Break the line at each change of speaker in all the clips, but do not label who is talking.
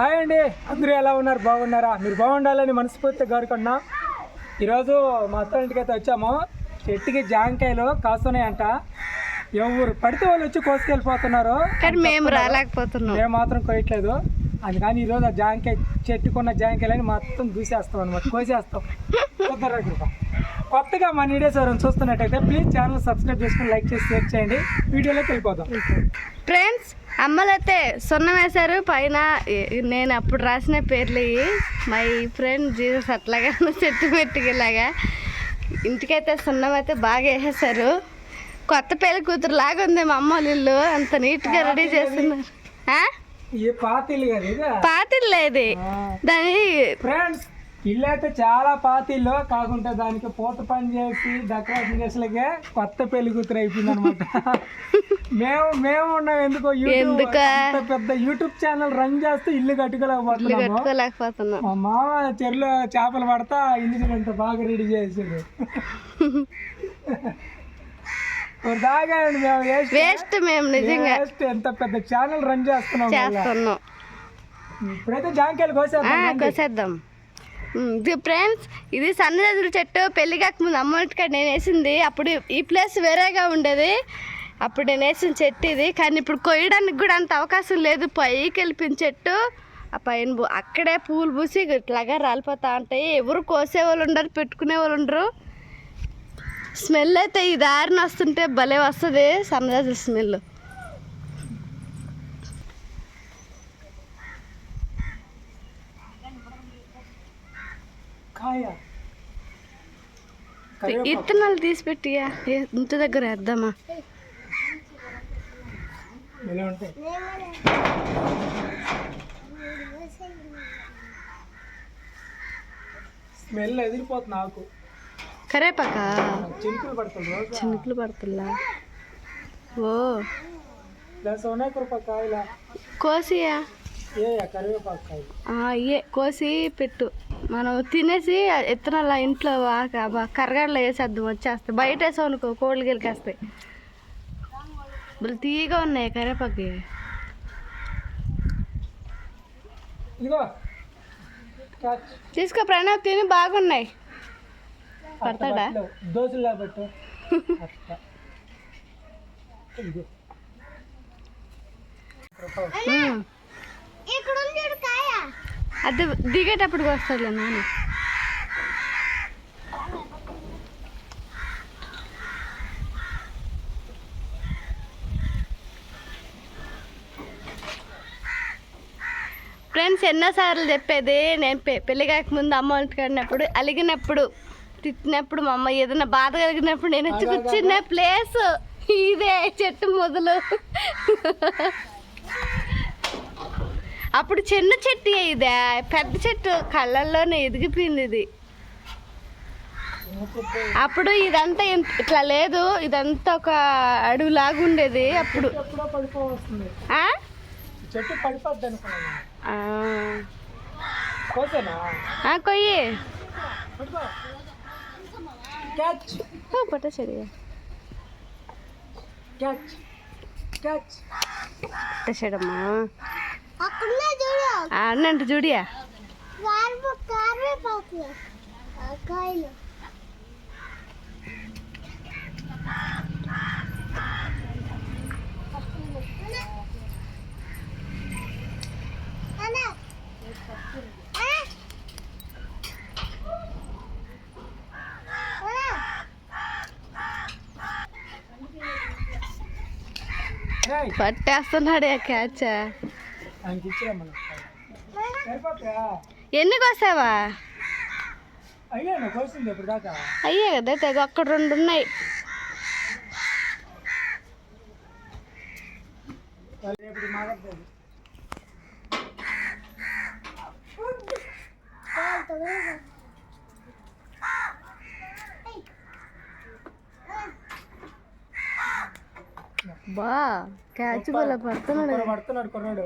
Hi అండి. అందరూ ఎలా ఉన్నారు? బాగున్నారా? మీరు బాగుండాలని మనస్ఫూర్తిగా కోరుకున్నా ఈరోజు మా అత్త ఇంటికి అయితే వచ్చాము. చెట్టుకి జాంకాయలు కాస్తున్నాయంట. ఎవరు పడితే వాళ్ళు వచ్చి కోసుకెళ్ళిపోతున్నారు.
కానీ మేము రాలేకపోతున్నాం.
మేము మాత్రం కొయ్యట్లేదు. అందుకని ఈరోజు ఆ జాంకాయ చెట్టుకున్న జాంకాయలని మొత్తం దూసేస్తాం అనమాట కోసేస్తాం. కొత్తగా మన వీడియోస్ ఎవరైనా చూస్తున్నట్టయితే ప్లీజ్ ఛానల్ సబ్స్క్రైబ్ చేసుకుని లైక్ చేసి షేర్ చేయండి. వీడియోలోకి వెళ్ళిపోదాం.
ఫ్రెండ్స్ అమ్మలైతే సున్నం వేశారు. పైన నేను అప్పుడు రాసిన పేర్లు మై ఫ్రెండ్ జీసస్ అట్లాగా చెట్టు పెట్టుకెలాగా ఇంటికైతే సున్నం అయితే బాగా వేసేసారు కొత్త పెళ్ళి కూతురు లాగా ఉంది మా అమ్మ ఇల్లు. అంత నీట్గా రెడీ చేస్తున్నారు. ఆ?
ఈ పాతీలు కదా ఇది
దాని
ఫ్రెండ్స్ ఇల్లు అయితే చాలా పాతీల్లో కాకుంటే దానికి పూత పని చేసి డెకరేషన్ చేసలేకే కొత్త పెళ్ళి కూతురు అయిపోయింది అనమాట మేము మేము ఉన్నాం ఎందుకో యూట్యూబ్ పెద్ద యూట్యూబ్ ఛానల్ రన్ చేస్తూ ఇల్లు
ఇల్లు
కట్టుకోలేకపోతున్నాము
కట్టుకోలేకపోతున్నాం.
మా మామ చెరులో చేపలు పడతా ఇల్లు అంత బాగా రెడీ చేసాడు. మేము వేస్ట్.
మేము నిజంగా.
ఎంత పెద్ద ఛానల్ రన్ చేస్తున్నాం ఇప్పుడైతే జాంకాయలు కోసేద్దాం
కోసేద్దాం. ఫ్రెండ్స్ ఇది సన్నజాజుల చెట్టు పెళ్ళి కాకముందు అమ్మటికాడ నేను వేసింది. అప్పుడు ఈ ప్లేస్ వేరేగా ఉండేది. అప్పుడు నేను వేసిన చెట్టు ఇది. కానీ ఇప్పుడు కొయ్యడానికి కూడా అంత అవకాశం లేదు. పైకి వెళ్ళిపోయిన చెట్టు. ఆ పైన అక్కడే పూలు పూసి ఇట్లాగా రాలిపోతా ఉంటాయి. ఎవరు కోసే వాళ్ళు ఉండరు పెట్టుకునే వాళ్ళు ఉండరు. స్మెల్ అయితే ఈ దారిన వస్తుంటే భలే వస్తుంది సన్నజాజుల స్మెల్.
కాయ.
ఇత్తనాలు తీసి పెట్టియా ఇంటి దగ్గర వేద్దామా?
స్మెల్ ఎదిరిపోతుంది నాకు
కరేపాక?
చినుకులు పడుతుంది
చినుకులు పడుతుందా? ఓ. కోసియా?
ఏ
కోసి పెట్టు. మనం తినేసి ఇత్తనాల ఇంట్లో కరగడలో వేసేద్దాం వచ్చేస్తాయి. బయట వేసావు అనుకో కోళ్ళు గెలికేస్తాయి. తీయగా ఉన్నాయి కరేపాకి తీసుకో ప్రణవ్ తిని బాగున్నాయి. పడతాడా?
దోశలు పెట్టు అట్లా.
అది దిగేటప్పుడు వస్తాడులే నాన్న ఫ్రెండ్స్ ఎన్నోసార్లు చెప్పేది నేను పె- పెళ్ళి కాకముందు అమ్మ ఇంటికి వెళ్ళినప్పుడు అలిగినప్పుడు తిట్టినప్పుడు మా అమ్మ ఏదైనా బాధ కలిగినప్పుడు నేను వచ్చి కూర్చున్న ప్లేస్ ఇదే చెట్టు మొదలు. అప్పుడు చిన్న చెట్టు ఇదే. పెద్ద చెట్టు. కళ్ళల్లోనే ఎదిగిపోయింది ఇది. అప్పుడు ఇదంతా ఇట్లా లేదు. ఇదంతా ఒక అడవిలాగా ఉండేది అప్పుడు?
చెట్టు
కొయ్యి. పట్టేసాడమ్మా అన్నంట చూడియా
ఏయ్,
పట్టేస్తున్నాడు క్యాచ్ ఎన్ని కోసావా
అయ్యా
కదా తెగ అక్కడ రెండు ఉన్నాయి. బా క్యాచ్ పడుతున్నాడు.
పడుతున్నాడు కుర్రాడు.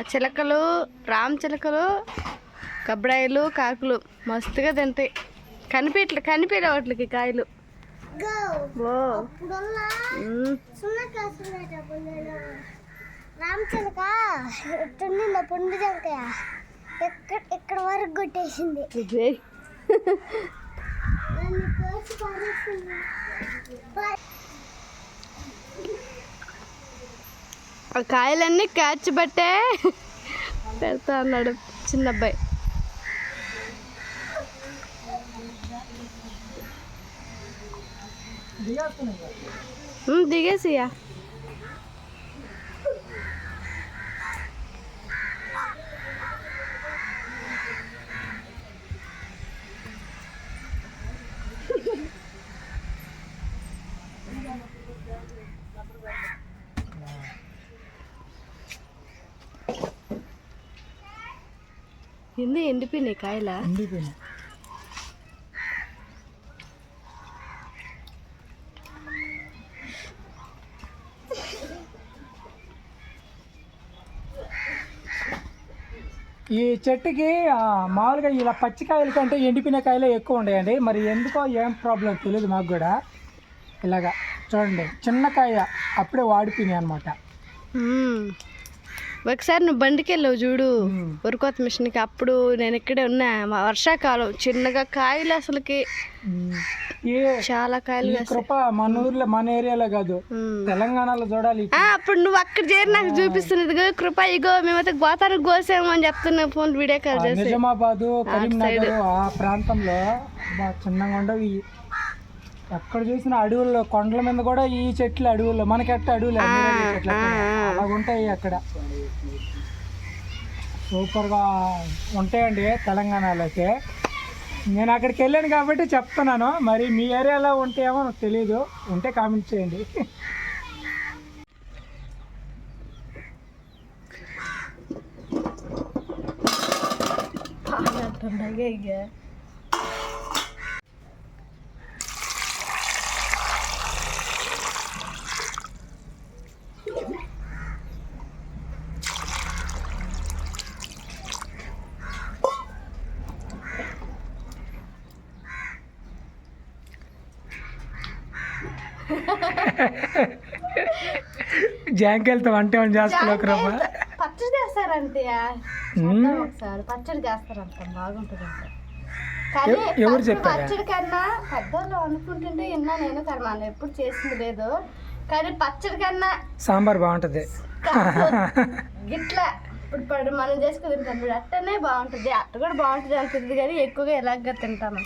చిలకలు రామ్ చిలకలు కబ్బడాయిలు కాకులు మస్తుగా తింటాయి. కనిపించలే కనిపించలే వాటికి కాయలు.
రామచిలక తుండిలో పుండు జంకయ్య ఎక్కడ ఇక్కడ వరకు కొట్టేసింది. నన్ను కోసి పారేసింది. పా-
ఆ కాయలన్నీ క్యాచ్ పట్టే పెడతా అన్నాడు చిన్న అబ్బాయి
దిగేసియా
Thank you. ఎందు ఎండిపోయినాయి కాయలా?
ఎండిపోయినాయి. ఈ చెట్టుకి మామూలుగా ఇలా పచ్చికాయల కంటే ఎండిపోయిన కాయలే ఎక్కువ ఉన్నాయండి మరి ఎందుకో ఏం ప్రాబ్లం తెలియదు మాకు కూడా. ఇలాగా చూడండి చిన్న కాయ అప్పుడే వాడిపోయినాయి అనమాట.
ఒకసారి నువ్వు బండికి వెళ్ళావు చూడు ఉరుకోత మిషన్కి. అప్పుడు నేను ఇక్కడే ఉన్నా. మా వర్షాకాలం చిన్నగా కాయలు అసలుకి. చాలా కాయలు.
కృప మన ఊర్లో మన ఏరియాలో కాదు. తెలంగాణలో చూడాలి
ఆ, అప్పుడు నువ్వు అక్కడ చేరి నాకు చూపిస్తున్నది కృప. ఇగో మేమైతే గోతానికి కోసాము అని చెప్తున్నా ఫోన్ వీడియో కాల్ చేసి.
నిజామాబాదు కరీంనగర్ ఆ ప్రాంతంలో చిన్నగా ఉండవు ఎక్కడ చూసిన అడవుల్లో కొండల మీద కూడా ఈ చెట్లు అడవుల్లో. మనకెట్ట అడవులు? అన్ని చెట్లు అక్కడ. అలాగ ఉంటాయి అక్కడ. సూపర్గా ఉంటాయండి తెలంగాణలో అయితే. నేను అక్కడికి వెళ్ళాను కాబట్టి చెప్తున్నాను. మరి మీ ఏరియాలో ఉంటాయేమో నాకు తెలియదు ఉంటే కామెంట్ చేయండి. జాంకాయలతో వంట ఏమైనా చేసుకోలేక రవ్వ?
పచ్చడి చేస్తారంటే. ఒకసారి. పచ్చడి చేస్తారంట బాగుంటుంది అంట.
ఎవ- ఎవరు చెప్పారా?
పచ్చడి కన్నా పెద్దోళ్ళు అనుకుంటుంటే విన్నా నేను కానీ మనం ఎప్పుడు చేసింది లేదు. కానీ పచ్చడి కన్నా
సాంబార్ బాగుంటుంది.
గిట్లా ఇప్పుడు పడు మనం చేసుకుని తింటాం అట్టనే బాగుంటుంది. అట్ట కూడా బాగుంటుంది అంటుంది కానీ ఎక్కువగా ఎలాగ తింటాము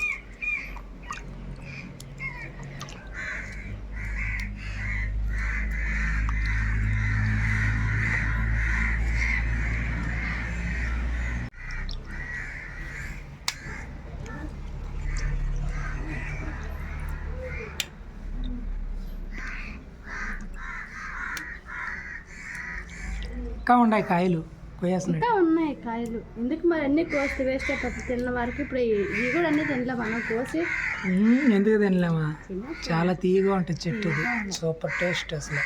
ఇంకా ఉన్నాయి కాయలు
ఇంకా ఉన్నాయి కాయలు. ఎందుకు మరి అన్ని కోస్తే వేస్ట్ అయిపోతుంది తిన్న వరకు ఇప్పుడు ఇ- ఇవి కూడా అన్ని తినలే మనం కోసి
మ్మ్, ఎందుకు తినలేమా? చాలా తీయగా ఉంటుంది చెట్టు ఇది సూపర్ టేస్ట్ అసలు.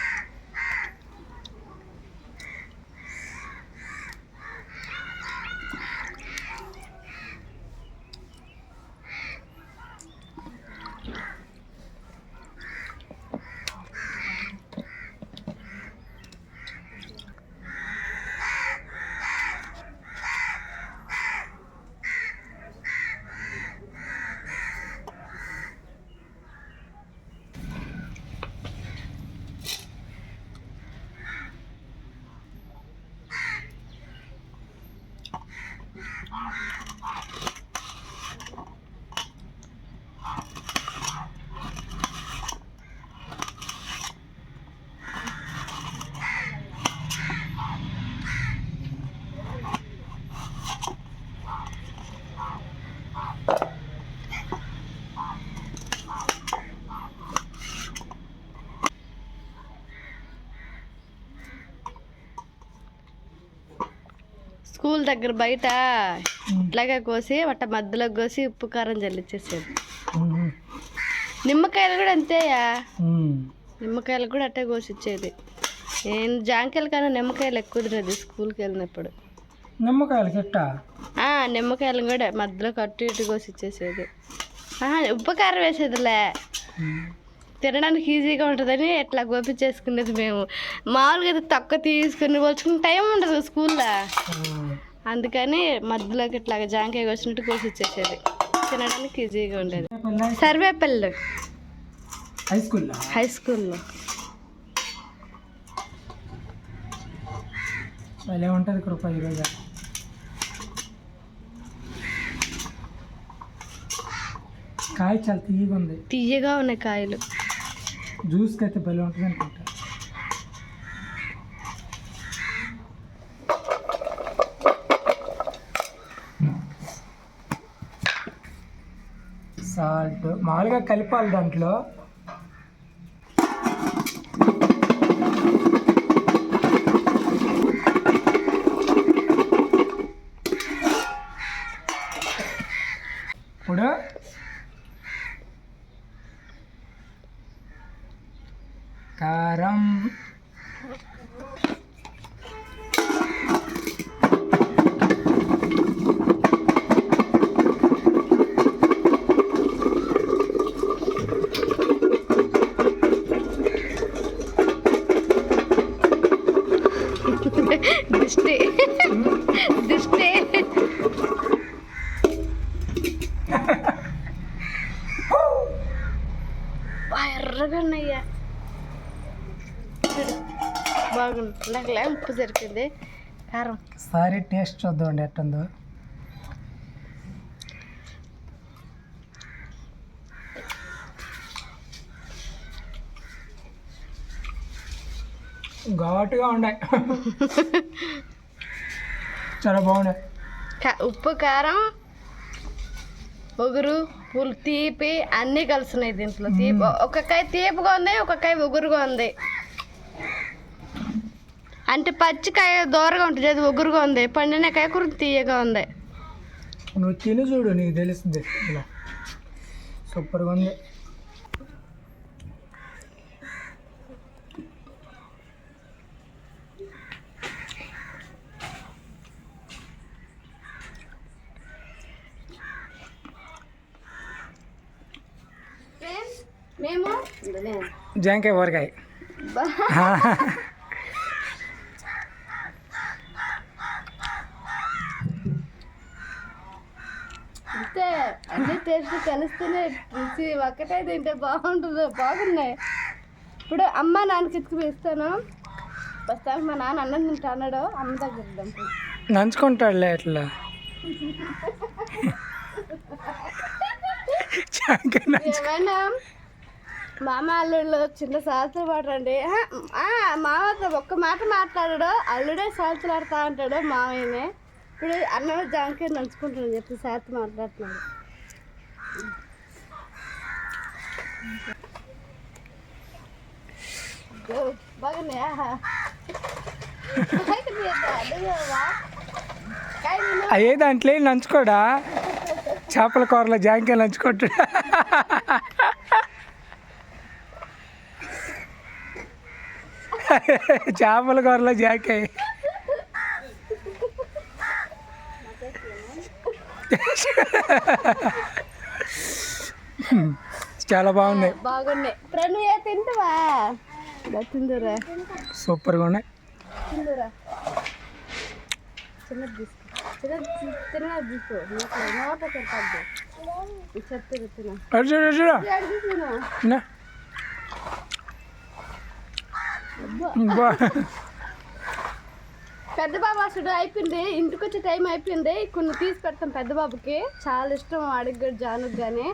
దగ్గర బయట ఇట్లాగా కోసి వాట మధ్యలో కోసి ఉప్పు కారం జల్లిచ్చేసేది.
మ్మ్.
నిమ్మకాయలు కూడా అంతేయా?
మ్మ్.
నిమ్మకాయలు కూడా అట్టే కోసి ఇచ్చేది నేను జాంకాయలు కన్నా నిమ్మకాయలు ఎక్కువ తినేది స్కూల్కి వెళ్ళినప్పుడు.
నిమ్మకాయలు గిట్ట?
ఆ, నిమ్మకాయలు కూడా మధ్యలో కట్టు ఇటు కోసి ఇచ్చేసేది ఉప్పు కారం వేసేదిలే. తినడానికి ఈజీగా ఉంటుందని ఎట్లా గోపించేసుకునేది మేము. మామూలుగా అయితే తక్కువ తీసుకుని పోల్చుకుని టైం ఉండదు స్కూల్లో. అందుకని మధ్యలోకి ఇట్లా జాంకాయ కోసినట్టు కోసి ఇచ్చేసేది తినడానికి ఈజీగా ఉండేది. సర్వేపల్లి.
హై స్కూల్లో
హై స్కూల్లో
భలే ఉంటుంది కృప ఈరోజు. కాయ చాలా తీయగా ఉంది.
తీయగా ఉన్నాయి కాయలు.
జ్యూస్కి అయితే భలే ఉంటుంది అనుకుంటా. మామూలుగా కలిపాలి దాంట్లో.
లే ఉప్పు సరిపోయింది. కారం.
సారీ టేస్ట్ చూద్దామండి ఎట్టుందో. ఘాటుగా ఉన్నాయి. చాలా బాగున్నాయి.
ఉప్పు కారం ఒగురు పులు తీపి అన్నీ కలుస్తున్నాయి దీంట్లో. తీపి ఒక కాయ తీపిగా ఉంది ఒక కాయ ఒగురుగా ఉంది. అంటే పచ్చికాయ దూరగా ఉంటుంది. అది ఒగురుగా ఉంది. పండిన కాయ కూర తీయగా ఉంది.
నువ్వు తిని చూడు నీకు తెలుస్తుంది. ఇలా. సూపర్గా ఉంది.
మేము
జాంకాయ ఊరకాయ
అంతే అన్ని టేస్ట్ కలిస్తేనే రుచి ఒక్కటే తింటే బాగుంటుంది బాగున్నాయి? ఇప్పుడు అమ్మ నాన్నకి ఇస్తాను. ప్రస్తుతానికి మా నాన్న అన్నం తింటా అన్నాడు. అమ్మ దగ్గర
నంచుకుంటాడులే అట్లా.
ఏమైనా మామ అల్లుళ్ళు చిన్న సాల్తలు పాడండి మామతో ఒక్క మాట మాట్లాడాడు. అల్లుడే సాల్తలు ఆడుతా అంటాడు మామయ్యనే. ఇప్పుడు అన్న జాంకాయ నంచుకుంటాడు చెప్పి సాత మాట్లాడుతున్నాడు ఓ, బాగున్నాయా బాగున్నాయా? అడుగువా? కాయ తిను.
అయ్యే దాంట్లో ఏం నంచుకోడా? చేపల కూరలో జాంకాయ నంచుకోట. చేపల కూరలో జాంకాయ. చాలా బాగున్నాయి.
బాగున్నాయి. ప్రణు ఏ తింటావా తిందురా
సూపర్గా ఉన్నాయి.
తిందురా చిన్నది తీసుకో. చిన్నది తిన్నది తీసుకో. నోట తిన
అటు చూడు, అటు చూడు.
తిను
తిన్నా. బా.
పెద్ద బాబు అసలు అయిపోయింది. ఇంటికి వచ్చే టైం అయిపోయింది. కొన్ని తీసి పెడతాం పెద్ద బాబుకి చాలా ఇష్టం వాడికి కూడా జానుకి కానీ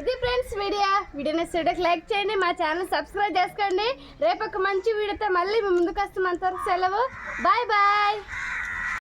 ఇది ఫ్రెండ్స్ వీడియో. వీడియో నచ్చితే లైక్ చేయండి. మా ఛానల్ సబ్స్క్రైబ్ చేసుకోండి. రేపు ఒక మంచి వీడియోతో మళ్ళీ ముందుకు వస్తాం అంతవరకు సెలవు. Bye bye.